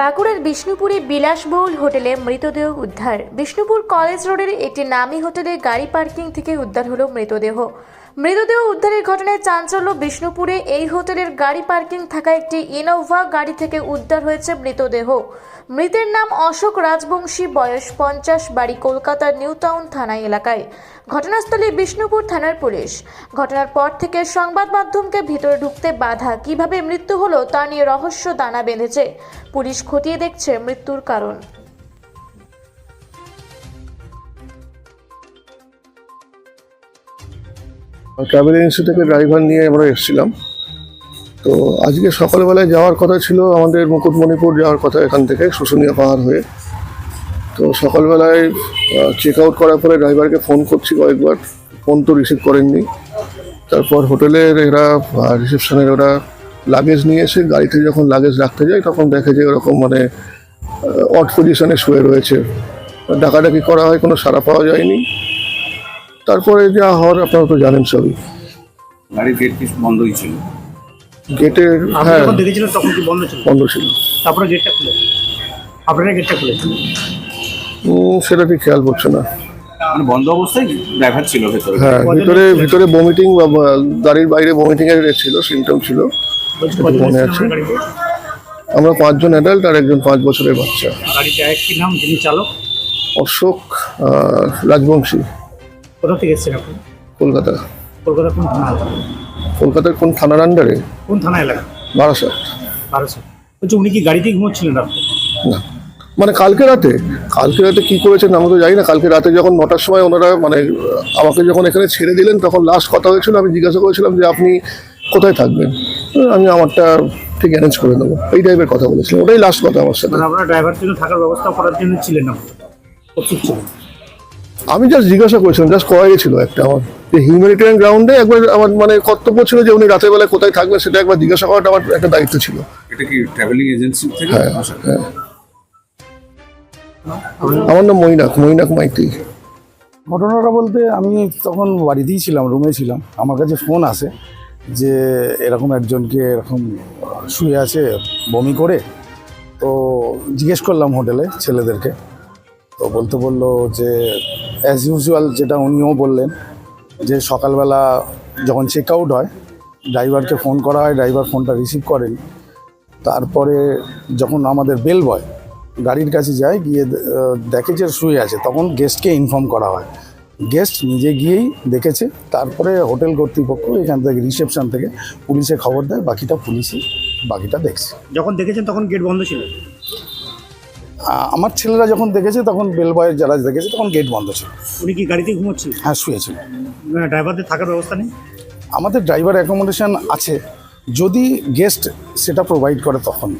বাঁকুড়ার বিষ্ণুপুরে বিলাসবহুল হোটেলে মৃতদেহ উদ্ধার। বিষ্ণুপুর কলেজ রোডের একটি নামী হোটেলে গাড়ি পার্কিং থেকে উদ্ধার হলো মৃতদেহ। মৃতদেহ উদ্ধারের ঘটনায় চাঞ্চল্য। বিষ্ণুপুরে এই হোটেলের গাড়ি পার্কিং থাকা একটি ইনোভা গাড়ি থেকে উদ্ধার হয়েছে মৃতদেহ। মৃতের নাম অশোক রাজবংশী, বয়স পঞ্চাশ, বাড়ি কলকাতার নিউ টাউন থানা এলাকায়। ঘটনাস্থলে বিষ্ণুপুর থানার পুলিশ। ঘটনার পর থেকে সংবাদ মাধ্যমকে ভিতরে ঢুকতে বাধা। কীভাবে মৃত্যু হলো তা নিয়ে রহস্য দানা বেঁধেছে। পুলিশ খতিয়ে দেখছে মৃত্যুর কারণ। ট্রাভেল এজেন্সি থেকে ড্রাইভার নিয়ে আমরা এসেছিলাম। তো আজকে সকালবেলায় যাওয়ার কথা ছিল, আমাদের মুকুটমণিপুর যাওয়ার কথা এখান থেকে, শুশুনিয়া পাহাড় হয়ে। তো সকালবেলায় চেক আউট করার পরে ড্রাইভারকে ফোন করছি কয়েকবার। ফোন তো রিসিভ করেননি। তারপর হোটেলের এরা রিসেপশনের ওরা লাগেজ নিয়ে এসে গাড়িতে যখন লাগেজ রাখতে যায়, তখন দেখে যে ওরকম মানে অট পজিশনে শুয়ে রয়েছে। ডাকাডাকি করা হয়, কোনো সাড়া পাওয়া যায়নি। তারপরে যা হওয়ার আপনারা তো জানেন সবই। গাড়ির গেট কি বন্ধই ছিল? গেটে আপনি হ্যাঁ। যখন দেখেছিলেন তখন কি বন্ধ ছিল? বন্ধ ছিল। তারপরে গেটটা খুলে। আপনারা গেটটা খুলেছেন উম, সেটা ঠিক খেয়াল করছে না। মানে বন্ধ অবস্থায় ড্রাইভার ছিল ভেতরে। হ্যাঁ ভিতরে ভিতরে বমিটিং বা বা গাড়ির বাইরে বমিটিং এর এ ছিল সিমটম ছিল। বলছি মনে আছে। আপনার গাড়িতে? আমরা পাঁচজন অ্যাডাল্ট আর একজন পাঁচ বছরের বাচ্চা। গাড়িতে একটি নাম? যিনি চালক? অশোক আহ, রাজবংশী। কোথা থেকে এসেছেন আপনি? কলকাতা। কলকাতা কোন থানা কলকাতার কোন থানার আন্ডারে কোন থানা এলাকা? বারাসাত। বারোশো বলছি উনি কি গাড়িতেই ঘুমোচ্ছিলেন রাত্রে না। মানে কালকে রাতে? কালকে রাতে কি করেছেন আমরা তো জানি না। কালকে রাতে যখন নটার সময় ওনারা মানে আমাকে যখন এখানে ছেড়ে দিলেন তখন লাস্ট কথা হয়েছিল আমি জিজ্ঞাসা করেছিলাম যে আপনি কোথায় থাকবেন? আমি আমারটা ঠিক অ্যারেঞ্জ করে দেবো। এই টাইপের কথা বলেছিলাম ওটাই লাস্ট কথা আমার সাথে। মানে আপনারা ড্রাইভার জন্য থাকার ব্যবস্থা করার জন্য ছিলেন না? প্রস্তুত ছিলেন? আমি জাস্ট জিজ্ঞাসা করেছিলাম জাস্ট করাই ছিল একটা আমার। যে হিউম্যানিটেরিয়ান গ্রাউন্ডে একবার আমার মানে কর্তব্য ছিল যে উনি রাতের বেলায় কোথায় থাকবেন সেটা একবার জিজ্ঞাসা করাটা আমার একটা দায়িত্ব ছিল। এটা কি ট্রাভেলিং এজেন্সি থেকে হ্যাঁ হ্যাঁ। আমার নাম মৈনাক মৈনাক মাইতি। ঘটনাটা বলতে আমি তখন বাড়িতেই ছিলাম রুমে ছিলাম। আমার কাছে ফোন আসে যে এরকম একজনকে এরকম শুয়ে আছে বমি করে। তো জিজ্ঞেস করলাম হোটেলে ছেলেদেরকে। তো বলতে বলল যে অ্যাজ ইউজুয়াল যেটা উনিও বললেন, যে সকালবেলা যখন চেক আউট হয়, ড্রাইভারকে ফোন করা হয়, ড্রাইভার ফোনটা রিসিভ করেন। তারপরে যখন আমাদের বেল বয়, গাড়ির কাছে যায়, গিয়ে দেখে যে শুয়ে আছে, তখন গেস্টকে ইনফর্ম করা হয়। গেস্ট নিজে গিয়েই দেখেছে, তারপরে হোটেল কর্তৃপক্ষ এখান থেকে রিসেপশন থেকে পুলিশে খবর দেয়, বাকিটা পুলিশই, বাকিটা দেখছে। যখন দেখেছেন তখন গেট বন্ধ ছিল? আমার ছেলেরা যখন দেখেছে তখন বেল বয়ের যারা দেখেছে তখন গেট বন্ধ ছিল। উনি কি গাড়িতেই ঘুমোচ্ছিলেন? হ্যাঁ শুয়েছিল। মানে ড্রাইভারদের থাকার ব্যবস্থা নেই? আমাদের ড্রাইভার অ্যাকোমোডেশন আছে। যদি গেস্ট সেটা প্রোভাইড করে তখন।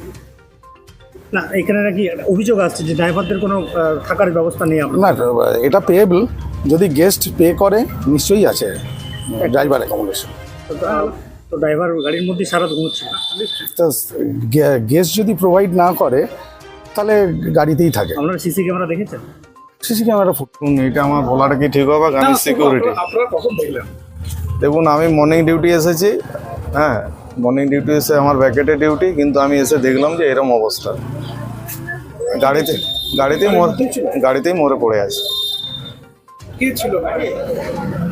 না এখানে নাকি অভিযোগ আসছে যে ড্রাইভারদের কোনো থাকার ব্যবস্থা নেই না এটা পেয়েবল যদি গেস্ট পে করে নিশ্চয়ই আছে ড্রাইভার অ্যাকোমোডেশন তো ড্রাইভার গাড়ির মধ্যে সারা ঘুমোচ্ছিল। তো গেস্ট যদি প্রোভাইড না করে তাহলে গাড়িতেই থাকে। আপনারা সিসি ক্যামেরা দেখেছেন? সিসি ক্যামেরা ফুট এটা আমার বলাটা কি ঠিক হবে? আমি সিকিউরিটি আপনারা কখন দেখলেন? দেখুন আমি মর্নিং ডিউটি এসেছি হ্যাঁ মর্নিং ডিউটি এসে আমার ব্যাকেটে ডিউটি কিন্তু আমি এসে দেখলাম যে এরম অবস্থা। গাড়িতে গাড়িতেই মর গাড়িতেই মরে পড়ে আছে। কে ছিল?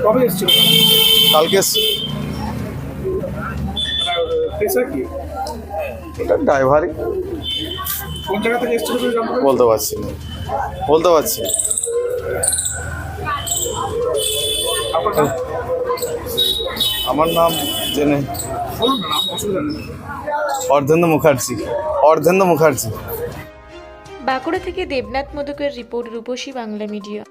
কবে এসেছিল? কালকে পেশা কি? এটা ড্রাইভারই। কোন জায়গা থেকে এসেছিল বলতে পারছি না। বলতে পারছি আমার নাম জেনে। অর্ধেন্দ্র মুখার্জি। অর্ধেন্দ্র মুখার্জি। বাঁকুড়া থেকে দেবনাথ মোদকের রিপোর্ট রূপসী বাংলা মিডিয়া।